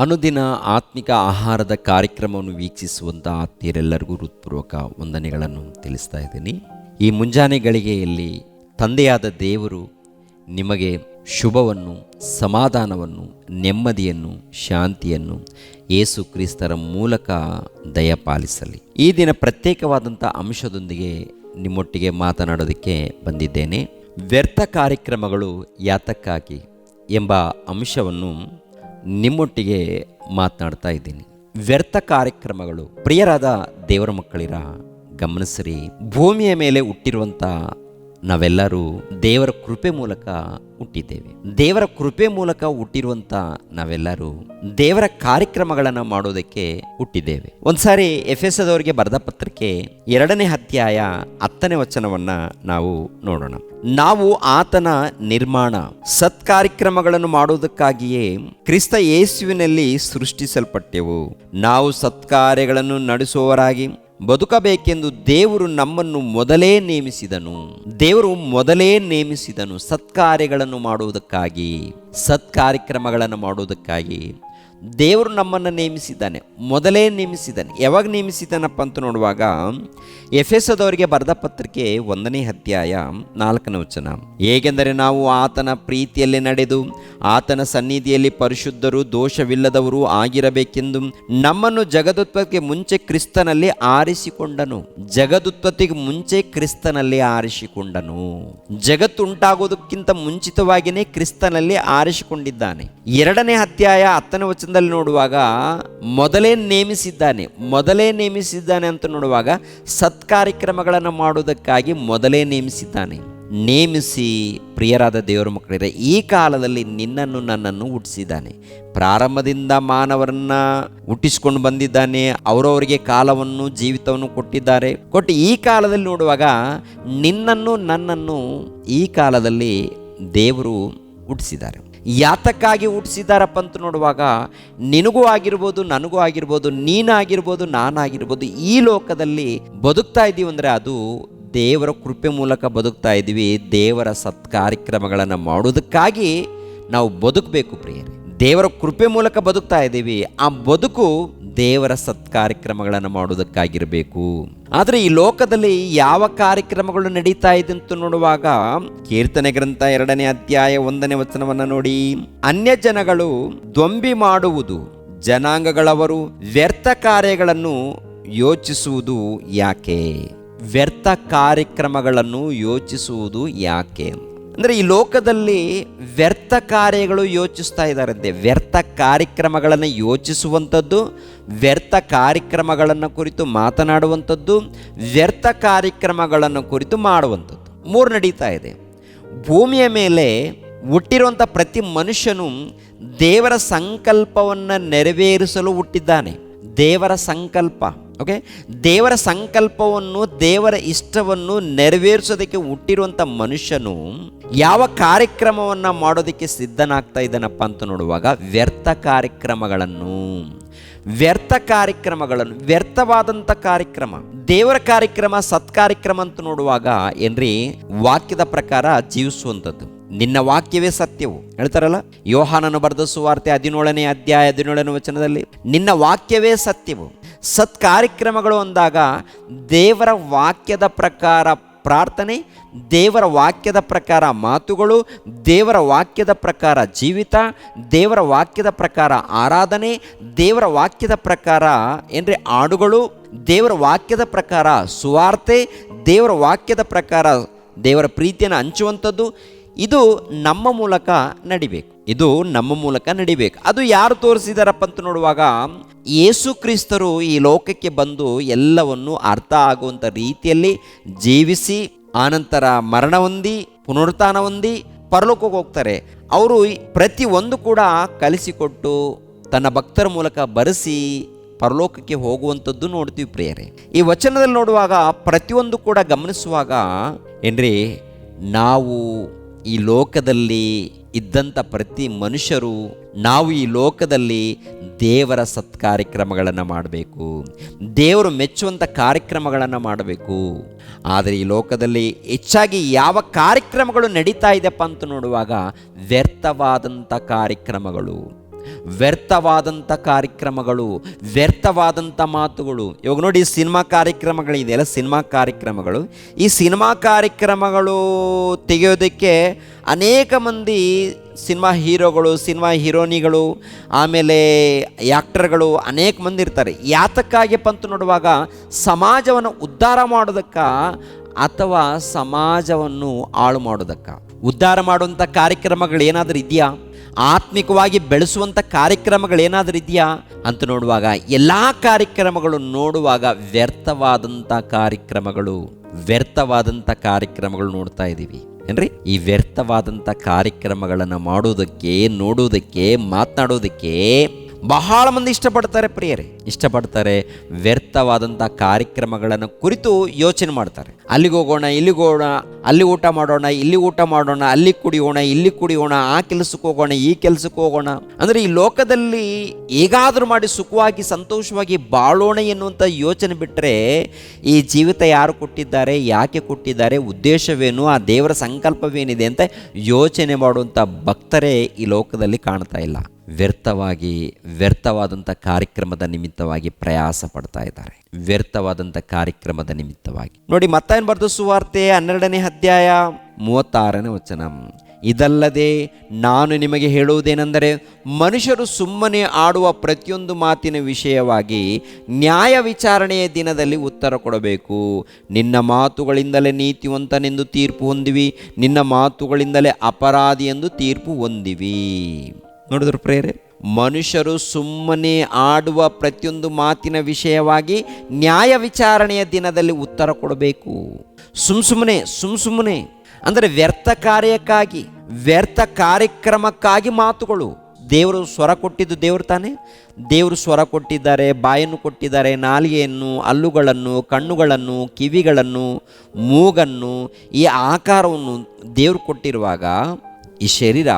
ಅನುದಿನ ಆತ್ಮಿಕ ಆಹಾರದ ಕಾರ್ಯಕ್ರಮವನ್ನು ವೀಕ್ಷಿಸುವಂಥ ಆತ್ಮೀಯರೆಲ್ಲರಿಗೂ ಹೃತ್ಪೂರ್ವಕ ವಂದನೆಗಳನ್ನು ತಿಳಿಸ್ತಾ ಇದ್ದೀನಿ. ಈ ಮುಂಜಾನೆ ಗಳಿಗೆಯಲ್ಲಿ ತಂದೆಯಾದ ದೇವರು ನಿಮಗೆ ಶುಭವನ್ನು, ಸಮಾಧಾನವನ್ನು, ನೆಮ್ಮದಿಯನ್ನು, ಶಾಂತಿಯನ್ನು ಯೇಸು ಕ್ರಿಸ್ತರ ಮೂಲಕ ದಯಪಾಲಿಸಲಿ ಈ ದಿನ ಪ್ರತ್ಯೇಕವಾದಂಥ ಅಂಶದೊಂದಿಗೆ ನಿಮ್ಮೊಟ್ಟಿಗೆ ಮಾತನಾಡೋದಕ್ಕೆ ಬಂದಿದ್ದೇನೆ. ವ್ಯರ್ಥ ಕಾರ್ಯಕ್ರಮಗಳು ಯಾತಕ್ಕಾಗಿ ಎಂಬ ಅಂಶವನ್ನು ನಿಮ್ಮೊಟ್ಟಿಗೆ ಮಾತನಾಡ್ತಾ ಇದ್ದೀನಿ. ವ್ಯರ್ಥ ಕಾರ್ಯಕ್ರಮಗಳು. ಪ್ರಿಯರಾದ ದೇವರ ಮಕ್ಕಳಿರ ಗಮನಿಸಿರಿ. ಭೂಮಿಯ ಮೇಲೆ ಹುಟ್ಟಿರುವಂಥ ನಾವೆಲ್ಲರೂ ದೇವರ ಕೃಪೆ ಮೂಲಕ ಹುಟ್ಟಿದ್ದೇವೆ. ದೇವರ ಕೃಪೆ ಮೂಲಕ ಹುಟ್ಟಿರುವಂತ ನಾವೆಲ್ಲರೂ ದೇವರ ಕಾರ್ಯಕ್ರಮಗಳನ್ನು ಮಾಡೋದಕ್ಕೆ ಹುಟ್ಟಿದ್ದೇವೆ. ಒಂದ್ಸಾರಿ ಎಫ್ ಎಸ್ ಅದವರಿಗೆ ಬರೆದ ಪತ್ರಿಕೆ ಎರಡನೇ ಅಧ್ಯಾಯ ಹತ್ತನೇ ವಚನವನ್ನ ನಾವು ನೋಡೋಣ. ನಾವು ಆತನ ನಿರ್ಮಾಣ, ಸತ್ಕಾರ್ಯಕ್ರಮಗಳನ್ನು ಮಾಡುವುದಕ್ಕಾಗಿಯೇ ಕ್ರಿಸ್ತ ಯೇಸುವಿನಲ್ಲಿ ಸೃಷ್ಟಿಸಲ್ಪಟ್ಟೆವು. ನಾವು ಸತ್ಕಾರ್ಯಗಳನ್ನು ನಡೆಸುವವರಾಗಿ ಬದುಕಬೇಕೆಂದು ದೇವರು ನಮ್ಮನ್ನು ಮೊದಲೇ ನೇಮಿಸಿದನು. ದೇವರು ಮೊದಲೇ ನೇಮಿಸಿದನು ಸತ್ಕಾರ್ಯಗಳನ್ನು ಮಾಡುವುದಕ್ಕಾಗಿ ಸತ್ಕಾರ್ಯಕ್ರಮಗಳನ್ನು ಮಾಡುವುದಕ್ಕಾಗಿ. ದೇವರು ನಮ್ಮನ್ನು ನೇಮಿಸಿದ್ದಾನೆ. ಮೊದಲೇ ನೇಮಿಸಿದ್ದಾನೆ. ಯಾವಾಗ ನೇಮಿಸಿದ್ದಾನಪ್ಪ ಅಂತ ನೋಡುವಾಗ ಎಫ್ ಎಸ್ ಅದವರಿಗೆ ಬರೆದ ಪತ್ರಿಕೆ ಒಂದನೇ ಅಧ್ಯಾಯ ನಾಲ್ಕನೇ ವಚನ. ಹೇಗೆಂದರೆ ನಾವು ಆತನ ಪ್ರೀತಿಯಲ್ಲಿ ನಡೆದು, ಆತನ ಸನ್ನಿಧಿಯಲ್ಲಿ ಪರಿಶುದ್ಧರು, ದೋಷವಿಲ್ಲದವರು ಆಗಿರಬೇಕೆಂದು ನಮ್ಮನ್ನು ಜಗದುತ್ಪತ್ತಿಗೆ ಮುಂಚೆ ಕ್ರಿಸ್ತನಲ್ಲಿ ಆರಿಸಿಕೊಂಡನು. ಜಗದುತ್ಪತ್ತಿಗೆ ಮುಂಚೆ ಕ್ರಿಸ್ತನಲ್ಲಿ ಆರಿಸಿಕೊಂಡನು. ಜಗತ್ತುಂಟಾಗೋದಕ್ಕಿಂತ ಮುಂಚಿತವಾಗಿಯೇ ಕ್ರಿಸ್ತನಲ್ಲಿ ಆರಿಸಿಕೊಂಡಿದ್ದಾನೆ. ಎರಡನೇ ಅಧ್ಯಾಯ ಹತ್ತನೇ ವಚನದಲ್ಲಿ ನೋಡುವಾಗ ಮೊದಲೇ ನೇಮಿಸಿದ್ದಾನೆ ಮೊದಲೇ ನೇಮಿಸಿದ್ದಾನೆ ಅಂತ ನೋಡುವಾಗ ಸತ್ಕಾರ್ಯಕ್ರಮಗಳನ್ನು ಮಾಡುವುದಕ್ಕಾಗಿ ಮೊದಲೇ ನೇಮಿಸಿದ್ದಾನೆ. ನೇಮಿಸಿ ಪ್ರಿಯರಾದ ದೇವರ ಮಕ್ಕಳಿದೆ ಈ ಕಾಲದಲ್ಲಿ ನಿನ್ನನ್ನು ನನ್ನನ್ನು ಹುಟ್ಟಿಸಿದ್ದಾನೆ. ಪ್ರಾರಂಭದಿಂದ ಮಾನವರನ್ನ ಹುಟ್ಟಿಸಿಕೊಂಡು ಬಂದಿದ್ದಾನೆ, ಅವರವರಿಗೆ ಕಾಲವನ್ನು, ಜೀವಿತವನ್ನು ಕೊಟ್ಟಿದ್ದಾರೆ. ಕೊಟ್ಟು ಈ ಕಾಲದಲ್ಲಿ ನೋಡುವಾಗ ನಿನ್ನನ್ನು ನನ್ನನ್ನು ಈ ಕಾಲದಲ್ಲಿ ದೇವರು ಹುಟ್ಟಿಸಿದ್ದಾರೆ ಯಾತಕ್ಕಾಗಿ ಹುಟ್ಟಿಸಿದಾರಪ್ಪ ಅಂತ ನೋಡುವಾಗ, ನಿನಗೂ ಆಗಿರ್ಬೋದು, ನನಗೂ ಆಗಿರ್ಬೋದು, ನೀನಾಗಿರ್ಬೋದು, ನಾನಾಗಿರ್ಬೋದು, ಈ ಲೋಕದಲ್ಲಿ ಬದುಕ್ತಾ ಇದ್ದೀವಿ ಅಂದರೆ ಅದು ದೇವರ ಕೃಪೆ ಮೂಲಕ ಬದುಕ್ತಾ ಇದ್ದೀವಿ, ದೇವರ ಸತ್ಕಾರ್ಯಕ್ರಮಗಳನ್ನು ಮಾಡೋದಕ್ಕಾಗಿ ನಾವು ಬದುಕಬೇಕು ಪ್ರಿಯರೇ. ದೇವರ ಕೃಪೆ ಮೂಲಕ ಬದುಕ್ತಾ ಇದ್ದೀವಿ. ಆ ಬದುಕು ದೇವರ ಸತ್ಕಾರ್ಯಕ್ರಮಗಳನ್ನು ಮಾಡುವುದಕ್ಕಾಗಿರಬೇಕು. ಆದರೆ ಈ ಲೋಕದಲ್ಲಿ ಯಾವ ಕಾರ್ಯಕ್ರಮಗಳು ನಡೀತಾ ಇದೆ ಅಂತ ನೋಡುವಾಗ ಕೀರ್ತನೆ ಗ್ರಂಥ ಎರಡನೇ ಅಧ್ಯಾಯ ಒಂದನೇ ವಚನವನ್ನು ನೋಡಿ. ಅನ್ಯ ಜನಗಳು ದೊಂಬಿ ಮಾಡುವುದು, ಜನಾಂಗಗಳವರು ವ್ಯರ್ಥ ಕಾರ್ಯಗಳನ್ನು ಯೋಚಿಸುವುದು ಯಾಕೆ? ವ್ಯರ್ಥ ಕಾರ್ಯಕ್ರಮಗಳನ್ನು ಯೋಚಿಸುವುದು ಯಾಕೆ? ಅಂದರೆ ಈ ಲೋಕದಲ್ಲಿ ವ್ಯರ್ಥ ಕಾರ್ಯಗಳು ಯೋಚಿಸ್ತಾ ಇದ್ದಾರಂತೆ. ವ್ಯರ್ಥ ಕಾರ್ಯಕ್ರಮಗಳನ್ನು ಯೋಚಿಸುವಂಥದ್ದು, ವ್ಯರ್ಥ ಕಾರ್ಯಕ್ರಮಗಳನ್ನು ಕುರಿತು ಮಾತನಾಡುವಂಥದ್ದು, ವ್ಯರ್ಥ ಕಾರ್ಯಕ್ರಮಗಳನ್ನು ಕುರಿತು ಮಾಡುವಂಥದ್ದು. ಮೂರು ನಡೀತಾ ಇದೆ. ಭೂಮಿಯ ಮೇಲೆ ಹುಟ್ಟಿರುವಂಥ ಪ್ರತಿ ಮನುಷ್ಯನು ದೇವರ ಸಂಕಲ್ಪವನ್ನು ನೆರವೇರಿಸಲು ಹುಟ್ಟಿದ್ದಾನೆ. ದೇವರ ಸಂಕಲ್ಪ. ಓಕೆ ದೇವರ ಸಂಕಲ್ಪವನ್ನು, ದೇವರ ಇಷ್ಟವನ್ನು ನೆರವೇರಿಸೋದಕ್ಕೆ ಹುಟ್ಟಿರುವಂಥ ಮನುಷ್ಯನು ಯಾವ ಕಾರ್ಯಕ್ರಮವನ್ನು ಮಾಡೋದಕ್ಕೆ ಸಿದ್ಧನಾಗ್ತಾ ಇದ್ದಾನಪ್ಪ ಅಂತ ನೋಡುವಾಗ ವ್ಯರ್ಥ ಕಾರ್ಯಕ್ರಮಗಳನ್ನು. ವ್ಯರ್ಥ ಕಾರ್ಯಕ್ರಮಗಳನ್ನು ವ್ಯರ್ಥವಾದಂಥ ಕಾರ್ಯಕ್ರಮ. ದೇವರ ಕಾರ್ಯಕ್ರಮ, ಸತ್ಕಾರ್ಯಕ್ರಮ ಅಂತ ನೋಡುವಾಗ ಏನ್ರಿ? ವಾಕ್ಯದ ಪ್ರಕಾರ ಜೀವಿಸುವಂಥದ್ದು ನಿನ್ನ ವಾಕ್ಯವೇ ಸತ್ಯವು. ಹೇಳ್ತಾರಲ್ಲ? ಯೋಹಾನನು ಬರೆದ ಸುವಾರ್ತೆ ಹದಿನೇಳನೇ ಅಧ್ಯಾಯ ಹದಿನೇಳನೇ ವಚನದಲ್ಲಿ ನಿನ್ನ ವಾಕ್ಯವೇ ಸತ್ಯವು. ಸತ್ ಕಾರ್ಯಕ್ರಮಗಳು ಅಂದಾಗ ದೇವರ ವಾಕ್ಯದ ಪ್ರಕಾರ ಪ್ರಾರ್ಥನೆ ದೇವರ ವಾಕ್ಯದ ಪ್ರಕಾರ ಮಾತುಗಳು ದೇವರ ವಾಕ್ಯದ ಪ್ರಕಾರ ಜೀವಿತ ದೇವರ ವಾಕ್ಯದ ಪ್ರಕಾರ ಆರಾಧನೆ ದೇವರ ವಾಕ್ಯದ ಪ್ರಕಾರ ಏನ್ರಿ ಹಾಡುಗಳು ದೇವರ ವಾಕ್ಯದ ಪ್ರಕಾರ ಸುವಾರ್ತೆ ದೇವರ ವಾಕ್ಯದ ಪ್ರಕಾರ ದೇವರ ಪ್ರೀತಿಯನ್ನು ಹಂಚುವಂಥದ್ದು ಇದು ನಮ್ಮ ಮೂಲಕ ನಡಿಬೇಕು. ಇದು ನಮ್ಮ ಮೂಲಕ ನಡಿಬೇಕು. ಅದು ಯಾರು ತೋರಿಸಿದಾರಪ್ಪ ಅಂತ ನೋಡುವಾಗ ಯೇಸು ಕ್ರಿಸ್ತರು ಈ ಲೋಕಕ್ಕೆ ಬಂದು ಎಲ್ಲವನ್ನು ಅರ್ಥ ಆಗುವಂಥ ರೀತಿಯಲ್ಲಿ ಜೀವಿಸಿ, ಆನಂತರ ಮರಣ ಹೊಂದಿ, ಪುನರುತ್ಥಾನ ಹೊಂದಿ ಪರಲೋಕಕ್ಕೆ ಹೋಗ್ತಾರೆ. ಅವರು ಪ್ರತಿ ಒಂದು ಕೂಡ ಕಲಿಸಿಕೊಟ್ಟು ತನ್ನ ಭಕ್ತರ ಮೂಲಕ ಬರೆಸಿ ಪರಲೋಕಕ್ಕೆ ಹೋಗುವಂಥದ್ದು ನೋಡ್ತೀವಿ ಪ್ರಿಯರೇ. ಈ ವಚನದಲ್ಲಿ ನೋಡುವಾಗ ಪ್ರತಿಯೊಂದು ಕೂಡ ಗಮನಿಸುವಾಗ ಏನ್ರಿ, ನಾವು ಈ ಲೋಕದಲ್ಲಿ ಇದ್ದಂಥ ಪ್ರತಿ ಮನುಷ್ಯರು ನಾವು ಈ ಲೋಕದಲ್ಲಿ ದೇವರ ಸತ್ಕಾರ್ಯಕ್ರಮಗಳನ್ನು ಮಾಡಬೇಕು. ದೇವರು ಮೆಚ್ಚುವಂಥ ಕಾರ್ಯಕ್ರಮಗಳನ್ನು ಮಾಡಬೇಕು. ಆದರೆ ಈ ಲೋಕದಲ್ಲಿ ಹೆಚ್ಚಾಗಿ ಯಾವ ಕಾರ್ಯಕ್ರಮಗಳು ನಡೀತಾ ಇದೆಪ್ಪ ಅಂತ ನೋಡುವಾಗ ವ್ಯರ್ಥವಾದಂಥ ಕಾರ್ಯಕ್ರಮಗಳು. ವ್ಯರ್ಥವಾದಂಥ ಕಾರ್ಯಕ್ರಮಗಳು, ವ್ಯರ್ಥವಾದಂಥ ಮಾತುಗಳು. ಇವಾಗ ನೋಡಿ ಸಿನಿಮಾ ಕಾರ್ಯಕ್ರಮಗಳಿದೆಯಲ್ಲ ಸಿನಿಮಾ ಕಾರ್ಯಕ್ರಮಗಳು. ಈ ಸಿನಿಮಾ ಕಾರ್ಯಕ್ರಮಗಳು ತೆಗೆಯೋದಕ್ಕೆ ಅನೇಕ ಮಂದಿ ಸಿನಿಮಾ ಹೀರೋಗಳು, ಸಿನಿಮಾ ಹೀರೋನಿಗಳು ಆಮೇಲೆ ಆ್ಯಕ್ಟರ್ಗಳು ಅನೇಕ ಮಂದಿ ಇರ್ತಾರೆ. ಯಾತಕ್ಕಾಗಿಪ್ಪ ಅಂತ ನೋಡುವಾಗ ಸಮಾಜವನ್ನು ಉದ್ಧಾರ ಮಾಡೋದಕ್ಕೆ ಅಥವಾ ಸಮಾಜವನ್ನು ಹಾಳು ಮಾಡೋದಕ್ಕೆ? ಉದ್ಧಾರ ಮಾಡುವಂಥ ಕಾರ್ಯಕ್ರಮಗಳು ಏನಾದರೂ ಇದೆಯಾ? ಆತ್ಮಿಕವಾಗಿ ಬೆಳೆಸುವಂಥ ಕಾರ್ಯಕ್ರಮಗಳೇನಾದರೂ ಇದೆಯಾ ಅಂತ ನೋಡುವಾಗ ಎಲ್ಲ ಕಾರ್ಯಕ್ರಮಗಳು ನೋಡುವಾಗ ವ್ಯರ್ಥವಾದಂಥ ಕಾರ್ಯಕ್ರಮಗಳು ವ್ಯರ್ಥವಾದಂಥ ಕಾರ್ಯಕ್ರಮಗಳು ನೋಡ್ತಾ ಇದ್ದೀವಿ. ಏನ್ರಿ? ಈ ವ್ಯರ್ಥವಾದಂಥ ಕಾರ್ಯಕ್ರಮಗಳನ್ನು ಮಾಡೋದಕ್ಕೆ ನೋಡುವುದಕ್ಕೆ ಮಾತನಾಡೋದಕ್ಕೆ ಬಹಳ ಮಂದಿ ಇಷ್ಟಪಡ್ತಾರೆ ಪ್ರಿಯರೇ. ಇಷ್ಟಪಡ್ತಾರೆ ವ್ಯರ್ಥವಾದಂಥ ಕಾರ್ಯಕ್ರಮಗಳನ್ನು ಕುರಿತು ಯೋಚನೆ ಮಾಡ್ತಾರೆ. ಅಲ್ಲಿಗೆ ಹೋಗೋಣ, ಇಲ್ಲಿಗೆ ಹೋಗೋಣ, ಅಲ್ಲಿ ಊಟ ಮಾಡೋಣ, ಇಲ್ಲಿ ಊಟ ಮಾಡೋಣ, ಅಲ್ಲಿ ಕುಡಿಯೋಣ, ಇಲ್ಲಿ ಕುಡಿಯೋಣ, ಆ ಕೆಲಸಕ್ಕೆ ಹೋಗೋಣ, ಈ ಕೆಲಸಕ್ಕೆ ಹೋಗೋಣ. ಅಂದರೆ ಈ ಲೋಕದಲ್ಲಿ ಹೇಗಾದರೂ ಮಾಡಿ ಸುಖವಾಗಿ, ಸಂತೋಷವಾಗಿ ಬಾಳೋಣ ಎನ್ನುವಂಥ ಯೋಚನೆ ಬಿಟ್ಟರೆ ಈ ಜೀವಿತ ಯಾರು ಕೊಟ್ಟಿದ್ದಾರೆ, ಯಾಕೆ ಕೊಟ್ಟಿದ್ದಾರೆ, ಉದ್ದೇಶವೇನು, ಆ ದೇವರ ಸಂಕಲ್ಪವೇನಿದೆ ಅಂತ ಯೋಚನೆ ಮಾಡುವಂಥ ಭಕ್ತರೇ ಈ ಲೋಕದಲ್ಲಿ ಕಾಣ್ತಾ ಇಲ್ಲ. ವ್ಯರ್ಥವಾಗಿ ವ್ಯರ್ಥವಾದಂಥ ಕಾರ್ಯಕ್ರಮದ ನಿಮಿತ್ತವಾಗಿ ಪ್ರಯಾಸ ಪಡ್ತಾ ಇದ್ದಾರೆ. ವ್ಯರ್ಥವಾದಂಥ ಕಾರ್ಯಕ್ರಮದ ನಿಮಿತ್ತವಾಗಿ. ನೋಡಿ ಮತ್ತೇನು ಬರ್ದು ಸುವಾರ್ತೆ ಹನ್ನೆರಡನೇ ಅಧ್ಯಾಯ ಮೂವತ್ತಾರನೇ ವಚನ. ಇದಲ್ಲದೆ ನಾನು ನಿಮಗೆ ಹೇಳುವುದೇನೆಂದರೆ, ಮನುಷ್ಯರು ಸುಮ್ಮನೆ ಆಡುವ ಪ್ರತಿಯೊಂದು ಮಾತಿನ ವಿಷಯವಾಗಿ ನ್ಯಾಯ ವಿಚಾರಣೆಯ ದಿನದಲ್ಲಿ ಉತ್ತರ ಕೊಡಬೇಕು. ನಿನ್ನ ಮಾತುಗಳಿಂದಲೇ ನೀತಿವಂತನೆಂದು ತೀರ್ಪು ಹೊಂದಿವಿ, ನಿನ್ನ ಮಾತುಗಳಿಂದಲೇ ಅಪರಾಧಿ ಎಂದು ತೀರ್ಪು ಹೊಂದಿವಿ. ನೋಡಿದ್ರು ಪ್ರೇರೆ, ಮನುಷ್ಯರು ಸುಮ್ಮನೆ ಆಡುವ ಪ್ರತಿಯೊಂದು ಮಾತಿನ ವಿಷಯವಾಗಿ ನ್ಯಾಯ ವಿಚಾರಣೆಯ ದಿನದಲ್ಲಿ ಉತ್ತರ ಕೊಡಬೇಕು. ಸುಮ್ ಸುಮ್ಮನೆ ಸುಮ್ ಸುಮ್ಮನೆ ಅಂದರೆ ವ್ಯರ್ಥ ಕಾರ್ಯಕ್ಕಾಗಿ, ವ್ಯರ್ಥ ಕಾರ್ಯಕ್ರಮಕ್ಕಾಗಿ ಮಾತುಗಳು. ದೇವರು ಸ್ವರ ಕೊಟ್ಟಿದ್ದು ದೇವರು ತಾನೇ? ದೇವರು ಸ್ವರ ಕೊಟ್ಟಿದ್ದಾರೆ, ಬಾಯನ್ನು ಕೊಟ್ಟಿದ್ದಾರೆ, ನಾಲಿಗೆಯನ್ನು ಹಲ್ಲುಗಳನ್ನು ಕಣ್ಣುಗಳನ್ನು, ಕಿವಿಗಳನ್ನು, ಮೂಗನ್ನು, ಈ ಆಕಾರವನ್ನು ದೇವರು ಕೊಟ್ಟಿರುವಾಗ ಈ ಶರೀರ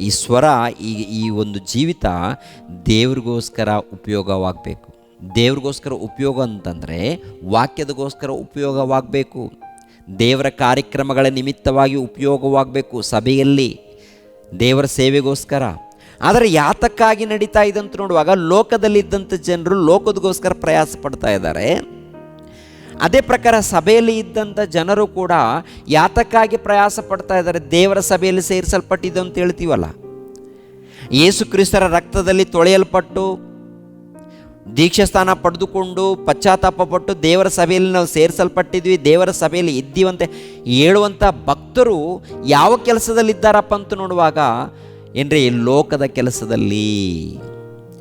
ಈ ಸ್ವರ, ಈ ಈ ಒಂದು ಜೀವಿತ ದೇವ್ರಿಗೋಸ್ಕರ ಉಪಯೋಗವಾಗಬೇಕು. ದೇವ್ರಿಗೋಸ್ಕರ ಉಪಯೋಗ ಅಂತಂದರೆ ವಾಕ್ಯದಗೋಸ್ಕರ ಉಪಯೋಗವಾಗಬೇಕು. ದೇವರ ಕಾರ್ಯಕ್ರಮಗಳ ನಿಮಿತ್ತವಾಗಿ ಉಪಯೋಗವಾಗಬೇಕು ಸಭೆಯಲ್ಲಿ, ದೇವರ ಸೇವೆಗೋಸ್ಕರ. ಆದರೆ ಯಾತಕ್ಕಾಗಿ ನಡೀತಾ ಇದೆ ಅಂತ ನೋಡುವಾಗ ಲೋಕದಲ್ಲಿದ್ದಂಥ ಜನರು ಲೋಕದಗೋಸ್ಕರ ಪ್ರಯಾಸ ಪಡ್ತಾ ಇದ್ದಾರೆ. ಅದೇ ಪ್ರಕಾರ ಸಭೆಯಲ್ಲಿ ಇದ್ದಂಥ ಜನರು ಕೂಡ ಯಾತಕ್ಕಾಗಿ ಪ್ರಯಾಸ ಪಡ್ತಾ ಇದ್ದಾರೆ? ದೇವರ ಸಭೆಯಲ್ಲಿ ಸೇರಿಸಲ್ಪಟ್ಟಿದ್ದು ಅಂತ ಹೇಳ್ತೀವಲ್ಲ. ಯೇಸು ಕ್ರಿಸ್ತರ ರಕ್ತದಲ್ಲಿ ತೊಳೆಯಲ್ಪಟ್ಟು ದೀಕ್ಷಾಸ್ಥಾನ ಪಡೆದುಕೊಂಡು, ಪಶ್ಚಾತ್ತಾಪ ಪಟ್ಟು ದೇವರ ಸಭೆಯಲ್ಲಿ ನಾವು ಸೇರಿಸಲ್ಪಟ್ಟಿದ್ವಿ, ದೇವರ ಸಭೆಯಲ್ಲಿ ಇದ್ದೀವಂತೆ ಹೇಳುವಂಥ ಭಕ್ತರು ಯಾವ ಕೆಲಸದಲ್ಲಿದ್ದಾರಪ್ಪ ಅಂತ ನೋಡುವಾಗ, ಏನ್ರಿ ಲೋಕದ ಕೆಲಸದಲ್ಲಿ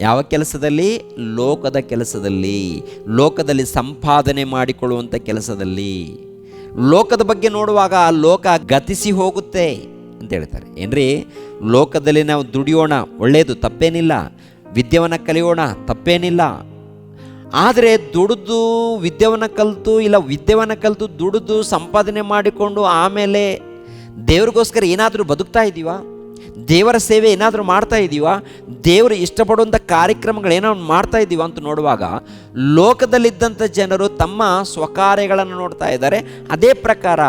ಯಾವ ಕೆಲಸದಲ್ಲಿ? ಲೋಕದ ಕೆಲಸದಲ್ಲಿ. ಲೋಕದಲ್ಲಿ ಸಂಪಾದನೆ ಮಾಡಿಕೊಳ್ಳುವಂಥ ಕೆಲಸದಲ್ಲಿ. ಲೋಕದ ಬಗ್ಗೆ ನೋಡುವಾಗ ಆ ಲೋಕ ಗತಿಸಿ ಹೋಗುತ್ತೆ ಅಂತ ಹೇಳ್ತಾರೆ. ಏನ್ರಿ? ಲೋಕದಲ್ಲಿ ನಾವು ದುಡಿಯೋಣ ಒಳ್ಳೆಯದು ತಪ್ಪೇನಿಲ್ಲ. ವಿದ್ಯೆಯನ್ನು ಕಲಿಯೋಣ, ತಪ್ಪೇನಿಲ್ಲ. ಆದರೆ ದುಡಿದು ವಿದ್ಯೆಯನ್ನು ಕಲಿತು, ಇಲ್ಲ ವಿದ್ಯೆಯನ್ನು ಕಲಿತು ದುಡಿದು ಸಂಪಾದನೆ ಮಾಡಿಕೊಂಡು ಆಮೇಲೆ ದೇವ್ರಿಗೋಸ್ಕರ ಏನಾದರೂ ಬದುಕ್ತಾ ಇದ್ದೀವಾ ದೇವರ ಸೇವೆ ಏನಾದರೂ ಮಾಡ್ತಾ ಇದ್ದೀವಾ ದೇವರು ಇಷ್ಟಪಡುವಂಥ ಕಾರ್ಯಕ್ರಮಗಳೇನೋ ಮಾಡ್ತಾ ಇದ್ದೀವ ಅಂತ ನೋಡುವಾಗ ಲೋಕದಲ್ಲಿದ್ದಂಥ ಜನರು ತಮ್ಮ ಸ್ವಕಾರ್ಯಗಳನ್ನು ನೋಡ್ತಾ ಇದ್ದಾರೆ. ಅದೇ ಪ್ರಕಾರ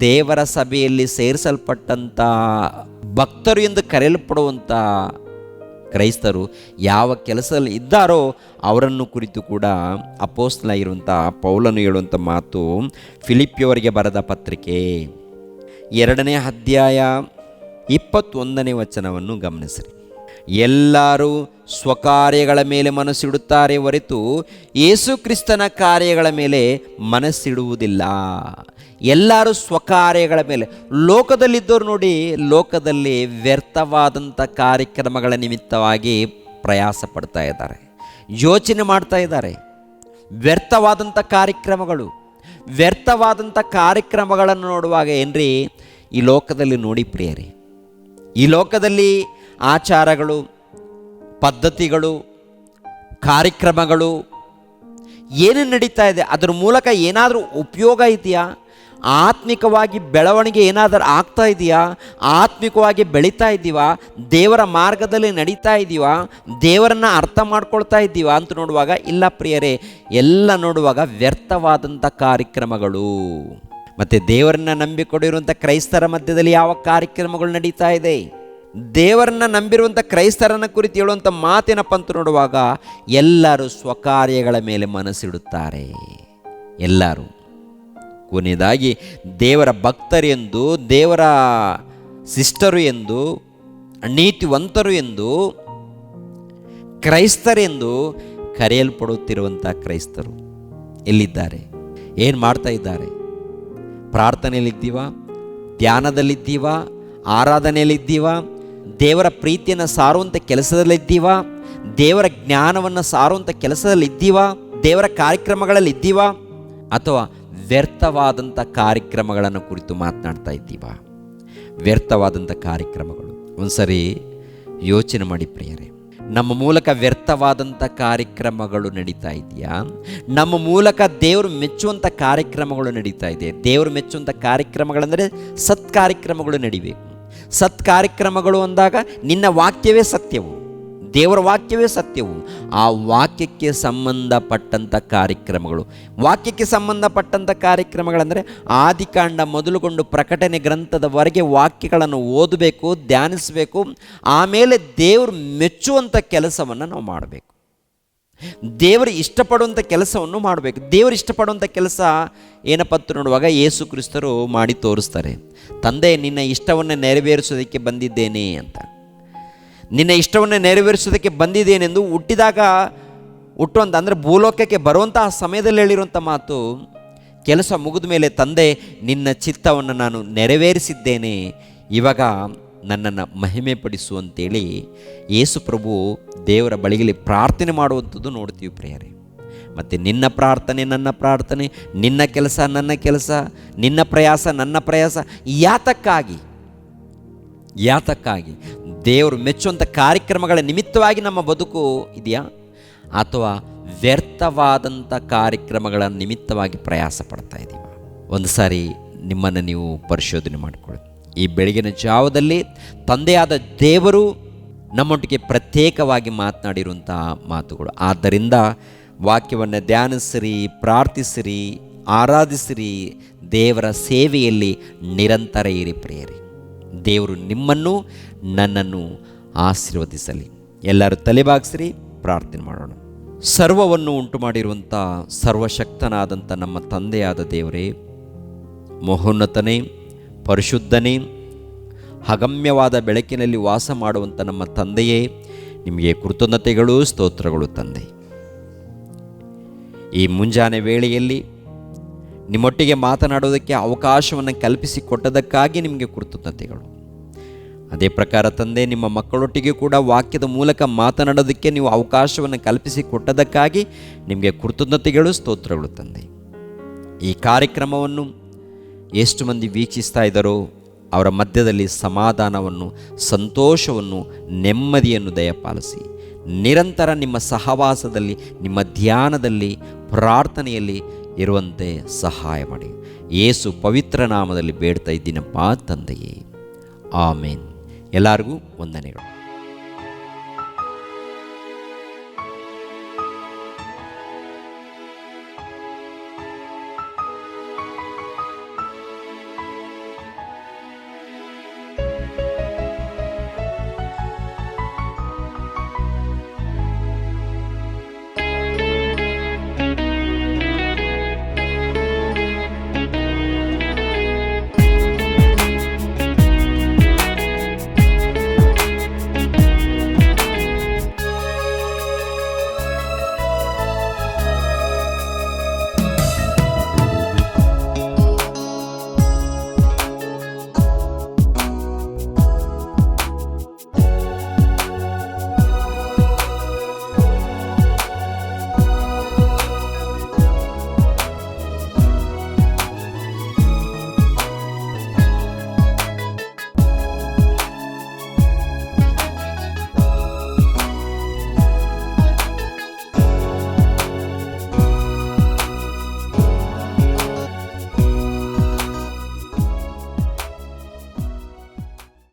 ದೇವರ ಸಭೆಯಲ್ಲಿ ಸೇರಿಸಲ್ಪಟ್ಟಂಥ ಭಕ್ತರು ಎಂದು ಕರೆಯಲ್ಪಡುವಂಥ ಕ್ರೈಸ್ತರು ಯಾವ ಕೆಲಸದಲ್ಲಿ ಇದ್ದಾರೋ ಅವರನ್ನು ಕುರಿತು ಕೂಡ ಅಪೋಸ್ಲಾಗಿರುವಂಥ ಪೌಲನು ಹೇಳುವಂಥ ಮಾತು ಫಿಲಿಪಿಯವರಿಗೆ ಬರೆದ ಪತ್ರಿಕೆ ಎರಡನೇ ಅಧ್ಯಾಯ ಇಪ್ಪತ್ತೊಂದನೇ ವಚನವನ್ನು ಗಮನಿಸಿರಿ. ಎಲ್ಲರೂ ಸ್ವಕಾರ್ಯಗಳ ಮೇಲೆ ಮನಸ್ಸಿಡುತ್ತಾರೆ ಹೊರತು ಯೇಸು ಕ್ರಿಸ್ತನ ಕಾರ್ಯಗಳ ಮೇಲೆ ಮನಸ್ಸಿಡುವುದಿಲ್ಲ. ಎಲ್ಲರೂ ಸ್ವಕಾರ್ಯಗಳ ಮೇಲೆ. ಲೋಕದಲ್ಲಿದ್ದವರು ನೋಡಿ, ಲೋಕದಲ್ಲಿ ವ್ಯರ್ಥವಾದಂಥ ಕಾರ್ಯಕ್ರಮಗಳ ನಿಮಿತ್ತವಾಗಿ ಪ್ರಯಾಸ ಪಡ್ತಾ ಇದ್ದಾರೆ. ಯೋಚನೆ ಮಾಡ್ತಾ ಇದ್ದಾರೆ. ವ್ಯರ್ಥವಾದಂಥ ಕಾರ್ಯಕ್ರಮಗಳು. ವ್ಯರ್ಥವಾದಂಥ ಕಾರ್ಯಕ್ರಮಗಳನ್ನು ನೋಡುವಾಗ ಏನ್ರಿ? ಈ ಲೋಕದಲ್ಲಿ ನೋಡಿ ಪ್ರಿಯರೇ ಈ ಲೋಕದಲ್ಲಿ ಆಚಾರಗಳು, ಪದ್ಧತಿಗಳು, ಕಾರ್ಯಕ್ರಮಗಳು ಏನು ನಡೀತಾ ಇದೆ, ಅದರ ಮೂಲಕ ಏನಾದರೂ ಉಪಯೋಗ ಇದೆಯಾ? ಆತ್ಮಿಕವಾಗಿ ಬೆಳವಣಿಗೆ ಏನಾದರೂ ಆಗ್ತಾ ಇದೆಯಾ? ಆತ್ಮಿಕವಾಗಿ ಬೆಳೀತಾ ಇದ್ದೀವಾ ದೇವರ ಮಾರ್ಗದಲ್ಲಿ ನಡೀತಾ ಇದ್ದೀವಾ ದೇವರನ್ನು ಅರ್ಥ ಮಾಡ್ಕೊಳ್ತಾ ಇದ್ದೀವಾ ಅಂತ ನೋಡುವಾಗ, ಇಲ್ಲ ಪ್ರಿಯರೇ, ಎಲ್ಲ ನೋಡುವಾಗ ವ್ಯರ್ಥವಾದಂಥ ಕಾರ್ಯಕ್ರಮಗಳು. ಮತ್ತು ದೇವರನ್ನ ನಂಬಿಕೊಂಡಿರುವಂಥ ಕ್ರೈಸ್ತರ ಮಧ್ಯದಲ್ಲಿ ಯಾವ ಕಾರ್ಯಕ್ರಮಗಳು ನಡೀತಾ ಇದೆ? ದೇವರನ್ನ ನಂಬಿರುವಂಥ ಕ್ರೈಸ್ತರನ್ನ ಕುರಿತು ಹೇಳುವಂಥ ಮಾತೇನಪ್ಪ ಅಂತ ನೋಡುವಾಗ ಎಲ್ಲರೂ ಸ್ವಕಾರ್ಯಗಳ ಮೇಲೆ ಮನಸ್ಸಿಡುತ್ತಾರೆ. ಎಲ್ಲರೂ. ಕೊನೆಯದಾಗಿ ದೇವರ ಭಕ್ತರೆಂದು ದೇವರ ಸಿಸ್ಟರು ಎಂದು, ನೀತಿವಂತರು ಎಂದು ಕ್ರೈಸ್ತರೆಂದು ಕರೆಯಲ್ಪಡುತ್ತಿರುವಂಥ ಕ್ರೈಸ್ತರು ಎಲ್ಲಿದ್ದಾರೆ? ಏನು ಮಾಡ್ತಾ ಇದ್ದಾರೆ? ಪ್ರಾರ್ಥನೆಯಲ್ಲಿದ್ದೀವಾ, ಧ್ಯಾನದಲ್ಲಿದ್ದೀವ, ಆರಾಧನೆಯಲ್ಲಿದ್ದೀವ, ದೇವರ ಪ್ರೀತಿಯನ್ನು ಸಾರುವಂಥ ಕೆಲಸದಲ್ಲಿದ್ದೀವ, ದೇವರ ಜ್ಞಾನವನ್ನು ಸಾರುವಂಥ ಕೆಲಸದಲ್ಲಿದ್ದೀವ, ದೇವರ ಕಾರ್ಯಕ್ರಮಗಳಲ್ಲಿದ್ದೀವ, ಅಥವಾ ವ್ಯರ್ಥವಾದಂಥ ಕಾರ್ಯಕ್ರಮಗಳನ್ನು ಕುರಿತು ಮಾತನಾಡ್ತಾ ಇದ್ದೀವ? ವ್ಯರ್ಥವಾದಂಥ ಕಾರ್ಯಕ್ರಮಗಳು. ಒಂದ್ಸರಿ ಯೋಚನೆ ಮಾಡಿ ಪ್ರಿಯರೇ ನಮ್ಮ ಮೂಲಕ ವ್ಯರ್ಥವಾದಂಥ ಕಾರ್ಯಕ್ರಮಗಳು ನಡೀತಾ ಇದೆಯಾ? ನಮ್ಮ ಮೂಲಕ ದೇವರು ಮೆಚ್ಚುವಂಥ ಕಾರ್ಯಕ್ರಮಗಳು ನಡೀತಾ ಇದೆ. ದೇವರು ಮೆಚ್ಚುವಂಥ ಕಾರ್ಯಕ್ರಮಗಳಂದರೆ ಸತ್ ಕಾರ್ಯಕ್ರಮಗಳು ನಡಿಬೇಕು. ಸತ್ ಕಾರ್ಯಕ್ರಮಗಳು ಅಂದಾಗ ನಿನ್ನ ವಾಕ್ಯವೇ ಸತ್ಯವು. ದೇವರ ವಾಕ್ಯವೇ ಸತ್ಯವು. ಆ ವಾಕ್ಯಕ್ಕೆ ಸಂಬಂಧಪಟ್ಟಂಥ ಕಾರ್ಯಕ್ರಮಗಳು. ವಾಕ್ಯಕ್ಕೆ ಸಂಬಂಧಪಟ್ಟಂಥ ಕಾರ್ಯಕ್ರಮಗಳಂದರೆ ಆದಿಕಾಂಡ ಮೊದಲುಗೊಂಡು ಪ್ರಕಟಣೆ ಗ್ರಂಥದವರೆಗೆ ವಾಕ್ಯಗಳನ್ನು ಓದಬೇಕು, ಧ್ಯಾನಿಸಬೇಕು, ಆಮೇಲೆ ದೇವರು ಮೆಚ್ಚುವಂಥ ಕೆಲಸವನ್ನು ನಾವು ಮಾಡಬೇಕು. ದೇವರು ಇಷ್ಟಪಡುವಂಥ ಕೆಲಸವನ್ನು ಮಾಡಬೇಕು. ದೇವರು ಇಷ್ಟಪಡುವಂಥ ಕೆಲಸ ಏನಪ್ಪ ಅಂತ ನೋಡುವಾಗ ಯೇಸು ಕ್ರಿಸ್ತರು ಮಾಡಿ ತೋರಿಸ್ತಾರೆ. ತಂದೆ, ನಿನ್ನ ಇಷ್ಟವನ್ನು ನೆರವೇರಿಸೋದಕ್ಕೆ ಬಂದಿದ್ದೇನೆ ಅಂತ. ನಿನ್ನ ಇಷ್ಟವನ್ನು ನೆರವೇರಿಸೋದಕ್ಕೆ ಬಂದಿದ್ದೇನೆಂದು ಹುಟ್ಟಿದಾಗ ಹುಟ್ಟುವಂಥ ಅಂದರೆ ಭೂಲೋಕಕ್ಕೆ ಬರುವಂತಹ ಸಮಯದಲ್ಲಿ ಹೇಳಿರುವಂಥ ಮಾತು, ಕೆಲಸ ಮುಗಿದ ಮೇಲೆ ತಂದೆ, ನಿನ್ನ ಚಿತ್ತವನ್ನು ನಾನು ನೆರವೇರಿಸಿದ್ದೇನೆ. ಇವಾಗ ನನ್ನನ್ನು ಮಹಿಮೆ ಪಡಿಸು ಅಂತೇಳಿ ಯೇಸು ಪ್ರಭು ದೇವರ ಬಳಿಗಲಿ ಪ್ರಾರ್ಥನೆ ಮಾಡುವಂಥದ್ದು ನೋಡ್ತೀವಿ ಪ್ರಿಯರೇ. ಮತ್ತು ನಿನ್ನ ಪ್ರಾರ್ಥನೆ, ನನ್ನ ಪ್ರಾರ್ಥನೆ, ನಿನ್ನ ಕೆಲಸ, ನನ್ನ ಕೆಲಸ, ನಿನ್ನ ಪ್ರಯಾಸ, ನನ್ನ ಪ್ರಯಾಸ, ಯಾತಕ್ಕಾಗಿ? ಯಾತಕ್ಕಾಗಿ? ದೇವರು ಮೆಚ್ಚುವಂಥ ಕಾರ್ಯಕ್ರಮಗಳ ನಿಮಿತ್ತವಾಗಿ ನಮ್ಮ ಬದುಕು ಇದೆಯಾ? ಅಥವಾ ವ್ಯರ್ಥವಾದಂಥ ಕಾರ್ಯಕ್ರಮಗಳ ನಿಮಿತ್ತವಾಗಿ ಪ್ರಯಾಸ ಪಡ್ತಾ ಇದ್ದೀವ ಒಂದು ಸಾರಿ ನಿಮ್ಮನ್ನು ನೀವು ಪರಿಶೋಧನೆ ಮಾಡಿಕೊಳ್ಳಿ. ಈ ಬೆಳಗಿನ ಜಾವದಲ್ಲಿ ತಂದೆಯಾದ ದೇವರು ನಮ್ಮೊಟ್ಟಿಗೆ ಪ್ರತ್ಯೇಕವಾಗಿ ಮಾತನಾಡಿರುವಂತಹ ಮಾತುಗಳು. ಆದ್ದರಿಂದ ವಾಕ್ಯವನ್ನು ಧ್ಯಾನಿಸಿರಿ, ಪ್ರಾರ್ಥಿಸಿರಿ, ಆರಾಧಿಸಿರಿ. ದೇವರ ಸೇವೆಯಲ್ಲಿ ನಿರಂತರ ಇರಿ ಪ್ರಿಯರಿ. ದೇವರು ನಿಮ್ಮನ್ನು, ನನ್ನನ್ನು ಆಶೀರ್ವದಿಸಲಿ. ಎಲ್ಲರೂ ತಲೆಬಾಗಿಸ್ರಿ, ಪ್ರಾರ್ಥನೆ ಮಾಡೋಣ. ಸರ್ವವನ್ನು ಉಂಟು ಮಾಡಿರುವಂಥ ಸರ್ವಶಕ್ತನಾದಂಥ ನಮ್ಮ ತಂದೆಯಾದ ದೇವರೇ, ಮಹೋನ್ನತನೇ, ಪರಿಶುದ್ಧನೇ, ಅಗಮ್ಯವಾದ ಬೆಳಕಿನಲ್ಲಿ ವಾಸ ಮಾಡುವಂಥ ನಮ್ಮ ತಂದೆಯೇ, ನಿಮಗೆ ಕೃತಜ್ಞತೆಗಳು, ಸ್ತೋತ್ರಗಳು ತಂದೆ. ಈ ಮುಂಜಾನೆ ವೇಳೆಯಲ್ಲಿ ನಿಮ್ಮೊಟ್ಟಿಗೆ ಮಾತನಾಡೋದಕ್ಕೆ ಅವಕಾಶವನ್ನು ಕಲ್ಪಿಸಿಕೊಟ್ಟದಕ್ಕಾಗಿ ನಿಮಗೆ ಕೃತಜ್ಞತೆಗಳು. ಅದೇ ಪ್ರಕಾರ ತಂದೆ, ನಿಮ್ಮ ಮಕ್ಕಳೊಟ್ಟಿಗೆ ಕೂಡ ವಾಕ್ಯದ ಮೂಲಕ ಮಾತನಾಡೋದಕ್ಕೆ ನೀವು ಅವಕಾಶವನ್ನು ಕಲ್ಪಿಸಿಕೊಟ್ಟದಕ್ಕಾಗಿ ನಿಮಗೆ ಕೃತಜ್ಞತೆಗಳು, ಸ್ತೋತ್ರಗಳು ತಂದೆ. ಈ ಕಾರ್ಯಕ್ರಮವನ್ನು ಎಷ್ಟು ಮಂದಿ ವೀಕ್ಷಿಸ್ತಾ ಇದ್ದಾರೋ ಅವರ ಮಧ್ಯದಲ್ಲಿ ಸಮಾಧಾನವನ್ನು, ಸಂತೋಷವನ್ನು, ನೆಮ್ಮದಿಯನ್ನು ದಯಪಾಲಿಸಿ. ನಿರಂತರ ನಿಮ್ಮ ಸಹವಾಸದಲ್ಲಿ, ನಿಮ್ಮ ಧ್ಯಾನದಲ್ಲಿ, ಪ್ರಾರ್ಥನೆಯಲ್ಲಿ ಇರುವಂತೆ ಸಹಾಯ ಮಾಡಿ. ಏಸು ಪವಿತ್ರ ನಾಮದಲ್ಲಿ ಬೇಡ್ತಾ ಇದ್ದೀನಪ್ಪ ತಂದೆಯೇ. ಆಮೇನ್. ಎಲ್ಲರಿಗೂ ವಂದನೆಗಳು.